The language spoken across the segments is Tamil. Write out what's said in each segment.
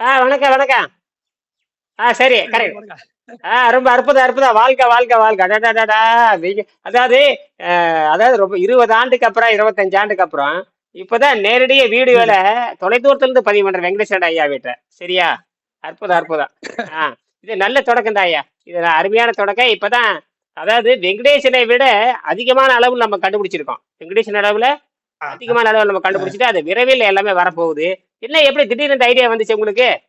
ஆ வணக்கம் வணக்கம். ஆ சரி கரெக்ட். ஆ ரொம்ப அற்புதம் அற்புதம். வாழ்க்கை வாழ்க்கை. நீங்க அதாவது அதாவது ரொம்ப இருபது ஆண்டுக்கு அப்புறம் இருபத்தஞ்சு ஆண்டுக்கு அப்புறம் இப்பதான் நேரடியா வீடியோல தொலைதூரத்துல இருந்து பதிவு பண்ற வெங்கடேஸ்வர ஐயா வீட்டை. சரியா? அற்புதம் அற்புதம். ஆ இது நல்ல தொடக்கம் தான் ஐயா. இது அருமையான தொடக்கம். இப்பதான் அதாவது வெங்கடேசனை விட அதிகமான அளவில் நம்ம கண்டுபிடிச்சிருக்கோம். வெங்கடேசன் அளவுல அதிகமான அளவில் நம்ம கண்டுபிடிச்சிட்டு அது விரைவில் எல்லாமே வரப்போகுது. என்ன எப்படி திடீர்னு இந்த ஐடியா வந்துச்சு உங்களுக்கு?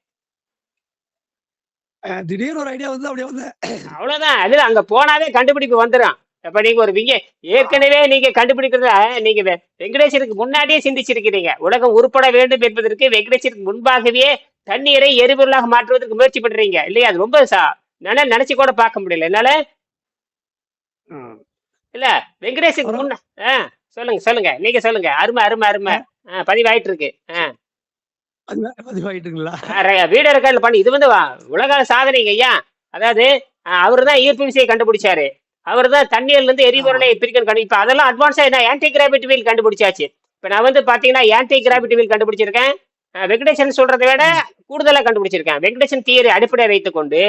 திடீர்னு ஒரு ஐடியா வந்து அப்படியே வந்து அவ்வளவுதான். அதுல அங்க போனாவே கண்டுபிடிப்பு வந்துடும் இப்ப நீங்க ஒரு விங்க ஏற்கனவே நீங்க கண்டுபிடிக்கிறத நீங்க வெ- வெங்கடேசருக்கு முன்னாடியே சிந்திச்சிருக்கிறீங்க. உலகம் உருப்பட வேண்டும் என்பதற்கு வெங்கடேசருக்கு முன்பாகவே தண்ணீரை எரிபொருளாக மாற்றுவதற்கு முயற்சி பண்றீங்க. இல்லையா? அது ரொம்ப என்னால நினைச்சு கூட பார்க்க முடியல. என்னால? இல்ல வெங்கடேசருக்கு ஒரு- முன்ன சொல்லுங்க சொல்லுங்க. நீங்க சொல்லுங்க. அருமை அருமை அருமை. பதிவாயிட்டு இருக்கு. ஆ. பதிவாயிட்டுங்களா? வீடு ரெக்கார்டில் பண்ணி இது வந்து வா- உலக சாதனைங்க ஐயா. அதாவது அவர் தான் ஈர்ப்பு விசையை கண்டுபிடிச்சாரு அவர் தான் தண்ணீர்ல இருந்து எரிபொருளை பிரிக்கணும் கண்டு இப்ப அதெல்லாம் அட்வான்ஸா என்ன ஆன்டி கிராவிட்டி வீல் கண்டுபிடிச்சாச்சு. இப்ப நான் வந்து பாத்தீங்கன்னா ஆன்டி கிராவிட்டி வீல் கண்டுபிடிச்சிருக்கேன். அஹ் வெங்கடேசன் சொல்றதை விட கூடுதலா கண்டுபிடிச்சிருக்கேன். வெங்கடேசன் தியரி அடிப்படை வைத்துக் கொண்டு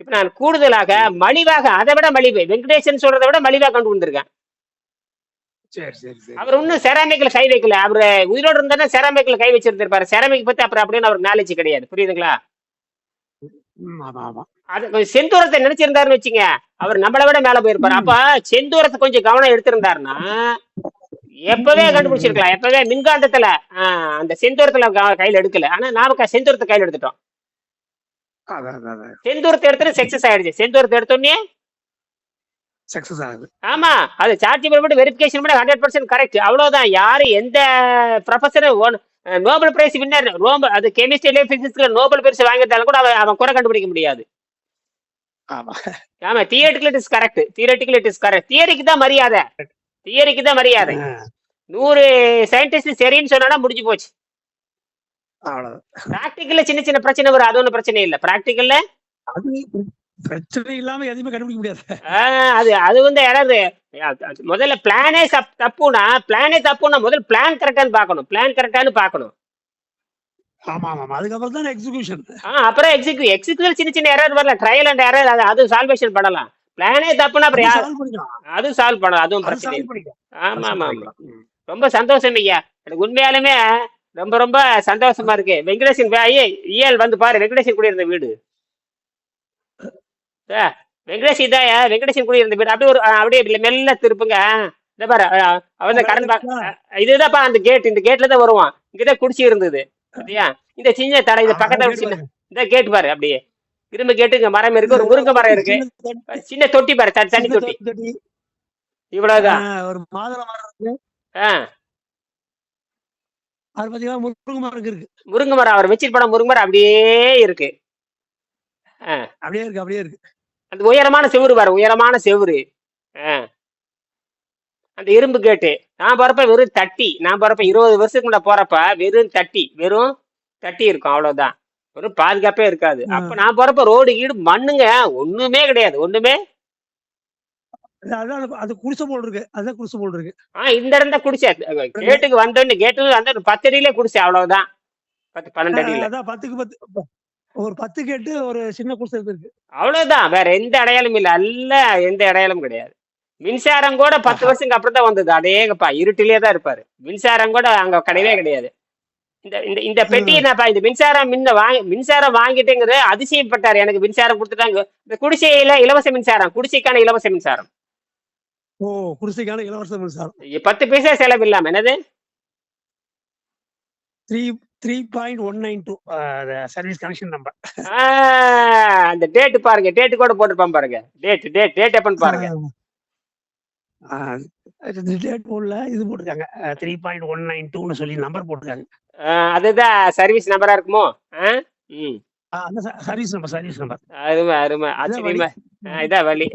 இப்ப நான் கூடுதலாக மலிவாக அதை விட மலிவு வெங்கடேசன் சொல்றதை விட மலிவா கொண்டு வந்திருக்கேன் சரி சரி சரி. அவர் இன்னும் செராமிக்ல கை வைக்கல. அவர் உயிரோடு இருந்தா செராமிக்ல கை வச்சிருந்திருப்பாரு. செராமிக் பத்தி அப்புறம் அப்படின்னு அவருக்கு நாலேஜ் கிடையாது. புரியுதுங்களா? அது செந்தூரத்தை நினைச்சிருந்தாருன்னு வச்சுங்க அவர் நம்மளை விட மேல போயிருப்பாரு. அப்ப செந்தூரத்தை கொஞ்சம் கவனம் எடுத்திருந்தாருன்னா எப்பவே கண்டுபிடிச்சிருக்கலாம். எப்பவே மின்காந்தத்துல அந்த செந்தூரத்துல கையில எடுக்கல. ஆனா நாம செந்தூரத்தை கையில எடுத்துட்டோம். செந்தூரத்தை எடுத்துட்டு சக்சஸ் ஆயிடுச்சு. செந்தூரத்தை எடுத்தோடனே சக்சஸ் ஆகுது. ஆமா அது சார்ஜ் பண்ணி வெரிஃபிகேஷன் பண்ணி ஹண்ட்ரட் பர்சன்ட் கரெக்ட் அவ்வளவுதான். யாரு எந்த ப்ரொஃபஸர் நோபல் பிரைஸ் வின்னர் ரோம் அது கெமிஸ்ட்ரியில பிசிக்ஸ்ல நோபல் பிரைஸ் வாங்கியிருந்தாலும் கூட அவன் அவன் குறை கண்டுபிடிக்க முடியாது. ஆமா. ஆமா theoretical it is correct theoretical it is correct தியரிக்கு தான் மரியாதை. தியரிக்கு தான் மரியாதை. நூறு சயின்டிஸ்ட் சரின்னு சொன்னா முடிஞ்சு போச்சு. பிராக்டிக்கல்ல சின்ன சின்ன பிரச்சனை வரும். அது ஒன்றும் பிரச்சனை இல்லை. பிராக்டிக்கல்ல பிரச்சனை இல்லாம எதையுமே கண்டுபிடிக்க முடியாது. அது அது வந்து யாராவது முதல்ல பிளானே தப்புனா பிளானே தப்புனா முதல்ல பிளான் கரெக்டான்னு பார்க்கணும். பிளான் கரெக்டான்னு பார்க்கணும். ஆமா ஆமா அதுக்கப்புறம் தான் எக்ஸிகியூஷன் ஆ அப்புறம் எக்ஸிக்யூ எக்ஸிக்யூ சின்ன சின்ன எரர் வரல. ட்ரையல் அண்ட் எரர் அது அது சால்வேஷன் பண்ணலாம். பிளானே தப்புனா அப்புறம் யார்? அது சால்வ் பண்ணலாம். அதுவும் அது பிரச்சனை ஆமா ஆமா ஆமா. ரொம்ப சந்தோஷம் ஐயா. எனக்கு உண்மையாலுமே ரொம்ப ரொம்ப சந்தோஷமா இருக்கு. வெங்கடேசன் வே- ஐயே, இயல் வந்து பாரு. வெங்கடேசன் குடியிருந்த வீடு. ஆ, வெங்கடேஷ் இதாயா வெங்கடேசன் குடியிருந்த வீடு அப்படியே ஒரு அப்படியே மெல்ல திருப்புங்க. இந்த பாரு அவன் ஆ, இதுதான்ப்பா அந்த கேட் இந்த கேட்ல தான் வருவான். இங்கதான் குடிச்சு இருந்தது. சரியா? இந்த சின்ன தடை இது பக்கத்துல சின்ன இந்த கேட் பாரு அப்படியே. இரும்பு கேட்டு இங்க மரம் இருக்கு ஒரு முருங்கை மரம் இருக்கு. சின்ன தொட்டி பாரு தண்ணி- தொட்டி. இவ்வளவுதான். ஒரு மாதுளை மரம் இருக்கு. ஆ. அது பாத்தீங்கன்னா முருங்கை மரம் இருக்கு முருங்கை மரம் அவர் வச்சிருப்பான முருங்கை மரம் அப்படியே இருக்கு. அப்படியே இருக்கு அப்படியே இருக்கு. அந்த உயரமான செவுரு பாரு உயரமான செவுரு. அந்த இரும்பு கேட்டு. நான் போறப்ப வெறும் தட்டி. நான் போறப்ப இருபது வருஷத்துக்கு முன்ன போறப்ப வெறும் தட்டி. வெறும் தட்டி இருக்கும் அவ்வளவுதான். வெறும் பாதுகாப்பே இருக்காது. அப்ப நான் போறப்ப ரோடு கீடு மண்ணுங்க ஒண்ணுமே கிடையாது. ஒண்ணுமே. அது- அதான் அது- அது குடிசை போல் இருக்கு. அதான் குடிசை போல் இருக்கு. ஆ இந்த இடம் தான் கேட்டுக்கு வந்தோன்னு கேட்டு வந்து பத்து அடியிலே குடிச்சேன் அவ்வளவுதான். பத்து பன்னெண்டு அடியில. பத்துக்கு பத்து. ஒரு பத்து கேட்டு ஒரு சின்ன குடிசை இருக்கு அவ்வளவுதான். வேற எந்த அடையாளமும் இல்ல. அல்ல எந்த அடையாளமும் கிடையாது. மின்சாரம் கூட பத்து. வருஷத்துக்கு அப்புறம் தான் வந்தது. அதேங்கப்பா இருட்டிலே தான் இருப்பாரு. மின்சாரம் கூட அங்க கிடையவே கிடையாது. இந்த இந்த இந்த பெட்டி என்னப்பா இந்த மின்சாரம் மின்ன வாங்கி மின்சாரம் வாங்கிட்டேங்கிறது அதிசயப்பட்டாரு. எனக்கு மின்சாரம் கொடுத்துட்டாங்க. இந்த குடிசையில இலவச மின்சாரம் குடிசைக்கான இலவச மின்சாரம். ஓ குடிசைக்கான இலவச மின்சாரம். பத்து பைசா செலவு இல்லாம என்னது? Three three point one nine two service connection number அந்த டேட் பாருங்க டேட் கூட போட்டுருப்பான் பாருங்க. டேட் டேட் டேட் எப்பன்னு பாருங்க. டேட் போடல இது போட்டிருக்காங்க. த்ரீ பாயிண்ட் ஒன் நைன் டூன்னு சொல்லி நம்பர் போட்டிருக்காங்க. அதுதான் சர்வீஸ் நம்பரா இருக்குமோ? ம். சர்வீஸ் நம்பர் சர்வீஸ் நம்பர் அருமை அருமை. ஆச்சரியமா இதான் வழி.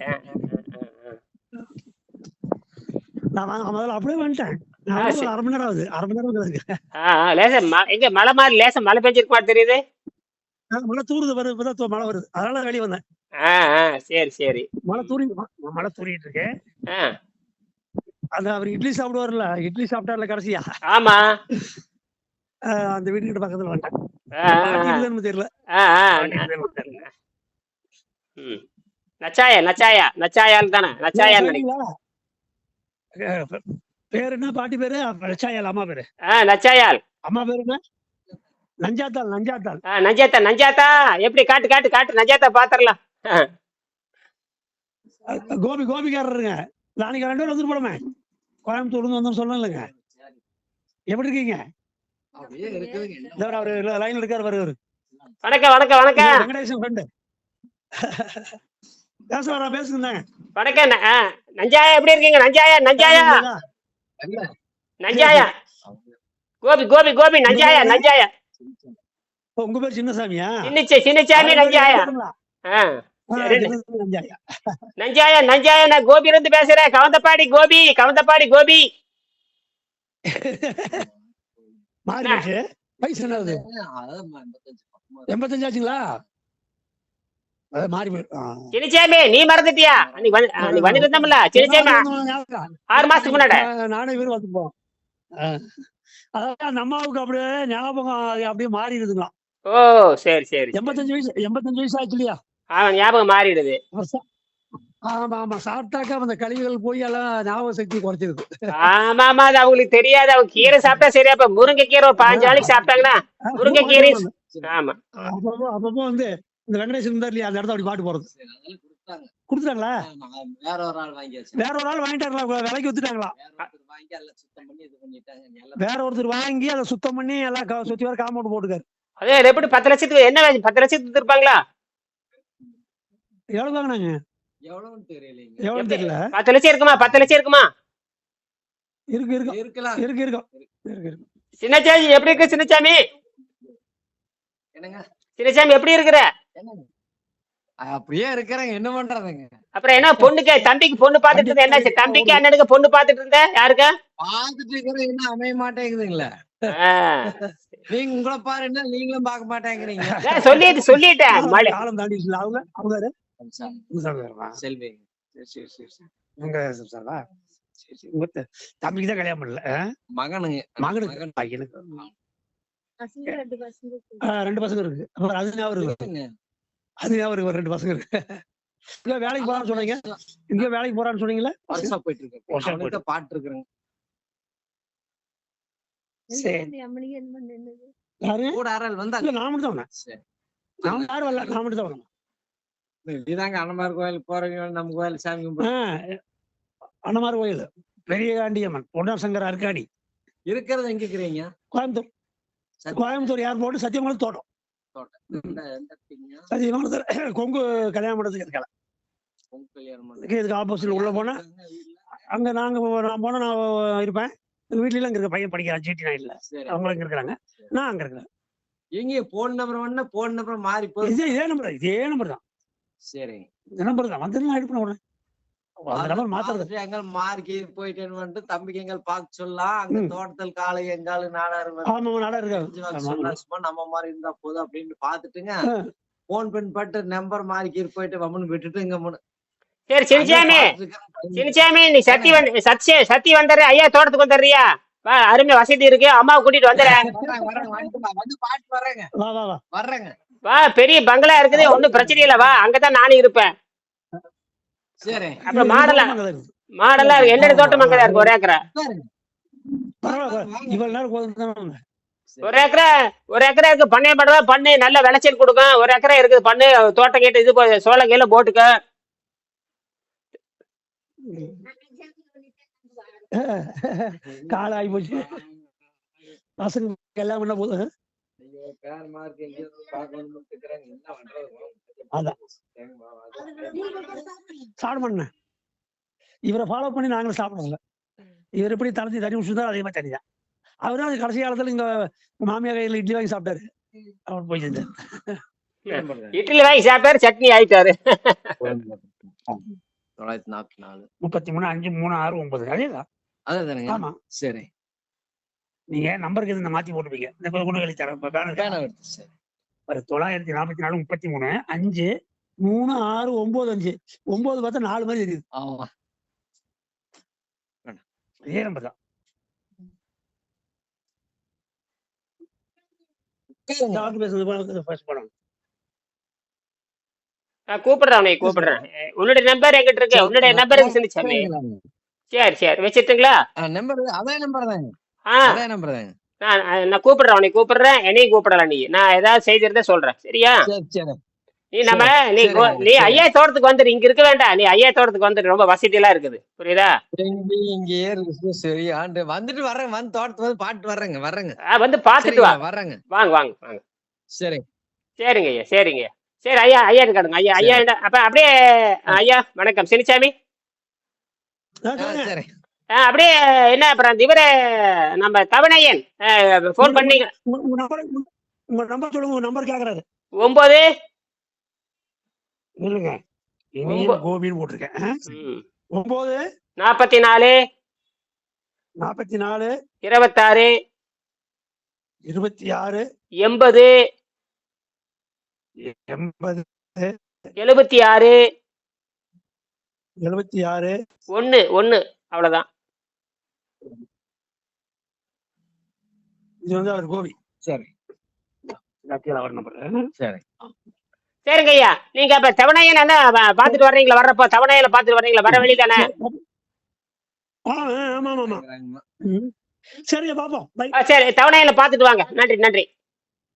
நான் முதல்ல அப்படியே வந்துட்டேன். அரை மணி நேரம் ஆகுது. அரை மணி நேரம் லேசா எங்க மழை மாதிரி லேசா மழை பெஞ்சிருக்க மாதிரி தெரியுது? மழை தூருது வருது இப்பதான் மழை வருது. அதனால வெளியே வந்தேன். சரி சரி. மழை தூரி மழை தூரிட்டு இருக்கு ஆ. அந்த அவர் இட்லி சாப்பிடுவார்ல இட்லி சாப்பிட்டார்ல கடைசியா? ஆமா. அந்த வீட்டுக்கிட்ட பக்கத்துல வந்துட்டேன். தெரியல. நச்சாயா நச்சாயா நச்சாயால் தானே நச்சாயால் பேர் என்ன பாட்டி பேரு லட்சாயால் அம்மா பேரு. ஆ நச்சாயால் அம்மா பேரு என்ன நஞ்சாத்தாள். நஞ்சாத்தாள் நஞ்சாத்தா நஞ்சாத்தா. எப்படி காட்டு காட்டு காட்டு நஞ்சாத்தா பாத்திரலாம். கோபி கோபிக்காரருங்க. நாளைக்கு ரெண்டு பேரும் வந்துட்டு போடுமே கோயம்புத்தூர்ல இருந்து வந்தோம் சொல்லலைங்க எப்படி இருக்கீங்க? அவரு லைன்ல இருக்காரு வருவாரு வணக்கம் வணக்கம் வணக்கம். வெங்கடேசன் ஃப்ரெண்டு பேசுவாரா பேசுங்க. வணக்கம் நஞ்சாயா எப்படி இருக்கீங்க? நஞ்சாயா நஞ்சாயா. நஞ்சாயா? கோபி கோபி கோபி நஞ்சாயா நஞ்சாயா? உங்க பேர் சின்னசாமியா? சின்னிச்சு. சின்னசாமி நஞ்சாயா. நஞ்சாயா நஞ்சாயா நான் கோபில இருந்து பேசுறேன். கவுந்தப்பாடி கோபி கவுந்தப்பாடி கோபி. மாறி போச்சு. வயசு என்னது? எண்பத்தஞ்சு ஆச்சுங்களா? மாறி நீ மறந்துட்டியா? நீ வந்து இருந்தோம்ல. ஆறு மாசத்துக்கு முன்னாடி. நானும் இவரும் வந்துப்போம் அதான் அந்த அம்மாவுக்கு அப்படியே ஞாபகம் அப்படியே மாறிடுதுங்களா ஓ சரி சரி எண்பத்தஞ்சு வயசு எண்பத்தஞ்சு வயசு ஆச்சு இல்லையா? அவன் ஞாபகம் மாறிடுது. ஆமா ஆமா சாப்பிட்டாக்கா அந்த கழிவுகள் போய் எல்லாம் ஞாபக சக்தி குறைச்சிருக்கு ஆமா ஆமா அது அவங்களுக்கு தெரியாது. அவங்க கீரை சாப்பிட்டா சரியா இப்ப முருங்கை கீரை பாஞ்சு நாளைக்கு சாப்பிட்டாங்கன்னா முருங்கைக்கீரை ஆமா. அப்பப்போ அப்பப்போ வந்து இந்த வெங்கடேசன் இருந்தார் இல்லையா அந்த இடத்த அப்படி பாட்டு போறது கொடுத்துட்டாங்களா நான் வேற ஒரு ஆள் வாங்கியாச்சு வேற ஒரு ஆள் வாங்கிட்டாங்களா? விலைக்கு வித்துட்டாங்களா? வேற ஒருத்தர் வாங்கி எல்லாம் சுத்தம் பண்ணி இது பண்ணிட்டாங்க. எல்லாம் வேற ஒருத்தர் வாங்கி அதை சுத்தம் பண்ணி எல்லாம் சுத்தி வர காம்பவுண்ட் போட்டுக்காரு. அதே எப்படி பத்து லட்சத்துக்கு என்ன? பத்து லட்சத்துக்கு இருப்பாங்களா எவ்வளவு வாங்கினாங்க? எவ்வளவுன்னு தெரியலைங்க. எவ்வளவு தெரியல. பத்து லட்சம் இருக்குமா? பத்து லட்சம் இருக்குமா? இருக்கு இருக்கு. இருக்கலாம். இருக்கு இருக்கும் இருக்கு இருக்கு. சின்னச்சாமி எப்படி இருக்கு சின்னச்சாமி? என்னங்க? சின்னச்சாமி எப்படி இருக்கிற? அப்படியே இருக்கிறேங்க என்ன பண்றதுங்க? அப்புறம் என்ன பொண்ணுக்கு தம்பிக்கு பொண்ணு பாத்துட்டு இருந்த என்னாச்சு? தம்பிக்கு அண்ணனுக்கு பொண்ணு பாத்துட்டு இருந்த? யாருக்கா? பாத்துட்டு இருக்கிறேன் என்ன அமைய மாட்டேங்குதுங்களே. நீங்க உங்களை பாரு என்ன நீங்களும் பார்க்க மாட்டேங்கிறீங்க. சொல்லிட்டு சொல்லிட்டேன். காலம் தாண்டி அவங்க? அவங்க சரி சரி சரி உங்க? சரி தம்பிக்கு தான் கல்யாணம் பண்ணல? மகனுங்க. மகனுக்கு. மகன். பையனுக்கு. ரெண்டு பசங்க இருக்கு. அப்புறம் அது ஞாபகம். அது ஞாபகம் இருக்கு ஒரு ரெண்டு பசங்க இருக்கு. இங்க வேலைக்கு போறான்னு சொன்னீங்க. இங்க வேலைக்கு போறான்னு சொன்னீங்களா வருஷம் போயிட்டு. இருக்கு வருஷம் அவனுக்கு பாட்டு இருக்கிறேங்க இல்ல அண்ணமார் கோயிலுக்கு போறவங்க நம்ம கோயில் சாமி அண்ணமார் கோயில். பெரிய ஆண்டியம்மன் பொன்னர் சங்கர் அர்க்காடி. இருக்கிறது எங்க இருக்கிறீங்க? கோயம்புத்தூர். கோயம்புத்தூர் ஏர்போர்ட் சத்தியமங்கலம் தோட்டம். கொங்கு கல்யாண மண்டபத்துக்கு இருக்கல உங்க கல்யாணம் பண்ணது. இதுக்கு ஆப்போசிட்ல உள்ள போனா அங்க நாங்க நான் போனா நான் இருப்பேன். எங்க வீட்ல அங்க இருக்க பையன் படிக்கிறான் ஜிடி நைன்ல சரி. அவங்க இங்க இருக்கிறாங்க. நான் அங்க இருக்கிறேன். எங்க போன் நம்பர் வேணா போன் நம்பர் மாறி போகுது. இதே இதே நம்பர் இதே நம்பர் தான். சரி. இந்த நம்பர் தான். வந்து நான் எடுப்பேன் உடனே. எங்கள் மார்க்கி போயிட்டேன்னு வந்துட்டு தம்பிக்கு எங்கள் பார்க்க சொல்லலாம். அங்க. தோட்டத்தில் காலை எங்காலு நாடாரு வந்து ஆமா நட. சும்மா நம்ம மாதிரி இருந்தா போதும் அப்படின்னு பாத்துட்டுங்க. போன் பட்டு நம்பர் மாறி போயிட்டு வம்முன்னு விட்டுட்டு இங்க முன்னு- சரி பார்த்துட்டு சின்னச்சாமி நீ சத்தி வந்து சத்தி சத்தி வந்துடுற. ஐயா தோட்டத்துக்கு வந்துடுறியா? வா அருமை வசதி இருக்கு. அம்மாவை கூட்டிட்டு வந்துடுறேன் வர்றேங்க, வா, வந்து பாட்டு வர்றேங்க. வா வா வா. வர்றேங்க. வா பெரிய பங்களா இருக்குது. ஒண்ணும் பிரச்சனை இல்ல. வா அங்கதான் நானும் இருப்பேன். சரி. அப்புறம் மாடலா. மாடலா இருக்கு என்னோட தோட்டம் அங்கதான் இருக்கு ஒரு ஏக்கரா. பரவாயில்ல இவ்வளவு நேரம். ஒரு ஏக்கரா? ஒரு ஏக்கரா இருக்கு பண்ணைய படுவா பண்ணு நல்ல விளைச்சல் கொடுக்கும். ஒரு ஏக்கரா இருக்குது பண்ணு தோட்டம் கேட்டு இது சோளம் கீழ போட்டுக்க. காலம் ஆகி போச்சு. பசங்க எல்லாம் என்ன போதும் அதான். ஸ்டார்ட் பண்ணேன் இவரை ஃபாலோ பண்ணி நாங்களும் சாப்பிடுவோங்க இவர் எப்படி தளர்த்தி தண்ணி குடிச்சிருந்தா அதே மாதிரி தண்ணி தான் அவரும் அது கடைசி காலத்துல இங்க மாமியார் கையில் இட்லி வாங்கி சாப்பிட்டாரு. அவர் போய் செஞ்சார். இட்லி வாங்கி சாப்பிட்டாரு சட்னி ஆயிட்டாரு. தொள்ளாயிரத்தி நாற்பத்தி நாலு. முப்பத்தி மூணு அஞ்சு மூணு ஆறு ஒன்பது. அதேதான் அதுதானுங்க. ஆமா. சரி. நீங்க நம்பருக்கு இந்த மாத்தி போட்டுப்பீங்க. இந்த கொண்டு கழிச்சு தரேன். இப்ப பேனர் சரி. தொள்ளாயிரத்தி நாற்பத்தி நாலு முப்பத்தி மூணு அஞ்சு மூணு ஆறு ஒன்பது அஞ்சு. ஒன்பது பார்த்தா நாலு மாதிரி தெரியுது. ஆமா. இதே நம்பர் தான். உட்காருங்க. டாக்டர் பேசுறது ஃபர்ஸ்ட் படம் நான் கூப்பிடுறேன் கூப்பிடுறேன். உன்னுடைய நம்பர் எங்கிட்ட இருக்கு. உன்னுடைய நம்பர் சரி சரி. வச்சிட்டுங்களா ஆ, நம்பர் அதே நம்பர் தாங்க. ஆ. அதே நம்பர் தாங்க. நான் நான் கூப்பிடுறேன் உன்னை கூப்பிடுறேன் என்னையும் கூப்பிடலாம் நீ. நான் ஏதாவது செய்தி இருந்தா சொல்றேன். சரியா? சரி சரி. நீ நம்ம நீ கோ- நீ சரி. ஐயா தோட்டத்துக்கு வந்துரு. இங்க இருக்க வேண்டாம். நீ ஐயா தோட்டத்துக்கு வந்துரு. ரொம்ப வசதி எல்லாம் இருக்குது. புரியுதா? எங்க இங்கேயே இருக்கு சரி ஆண்டு. வந்துட்டு வர்றேங்க வந்து தோட்டத்து வந்து பாட்டு வர்றேங்க வர்றேங்க. ஆ, வந்து பாத்துட்டு வா. சரிங்களா வர்றேங்க. வாங்க வாங்க வாங்க. சரி. சரிங்க ஐயா சரிங்க. ஐயா சரி ஐயா ஐயா இருக்காடுங்க ஐயா ஐயா என்ன- அப்ப அப்படியே ஐயா வணக்கம். சினிச்சாமி? ஆ, ஆ, சொல்லுங்க. சரி. அப்படியே என்ன அப்புறம் இவரே நம்ம தவணையன் ஃபோன் பண்ணீங்க உங்க நம்பர் சொல்லுங்க உங்க நம்பர் கேக்குறாரு. ஒன்பது இல்லைங்க கோபின்னு போட்டிருக்கேன். ஒன்பது நாற்பத்தி நாலு நாற்பத்தி நாலு இருபத்தாறு. இருபத்தி ஆறு எண்பது. எண்பது. எழுபத்தி ஆறு எழுபத்தி ஆறு ஒன்னு ஒன்னு அவ்வளவுதான். இது வந்து அவர் கோபி. சரி. அவர் நம்பர் சரி. சரிங்க ஐயா. நீங்க அப்ப தவணையன் என்ன பா- பாத்துட்டு வர்றீங்களா? வர்றப்போ தவணையில பாத்துட்டு வர்றீங்களா? வர வழி தானே? ஆ ஆ, ஆமா ஆமா ஆமா. ம். சரிங்க பாப்போம். பை. சரி. தவணையில பாத்துட்டு வாங்க. நன்றி நன்றி.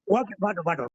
ஓகே பாட்டு பாட்டு.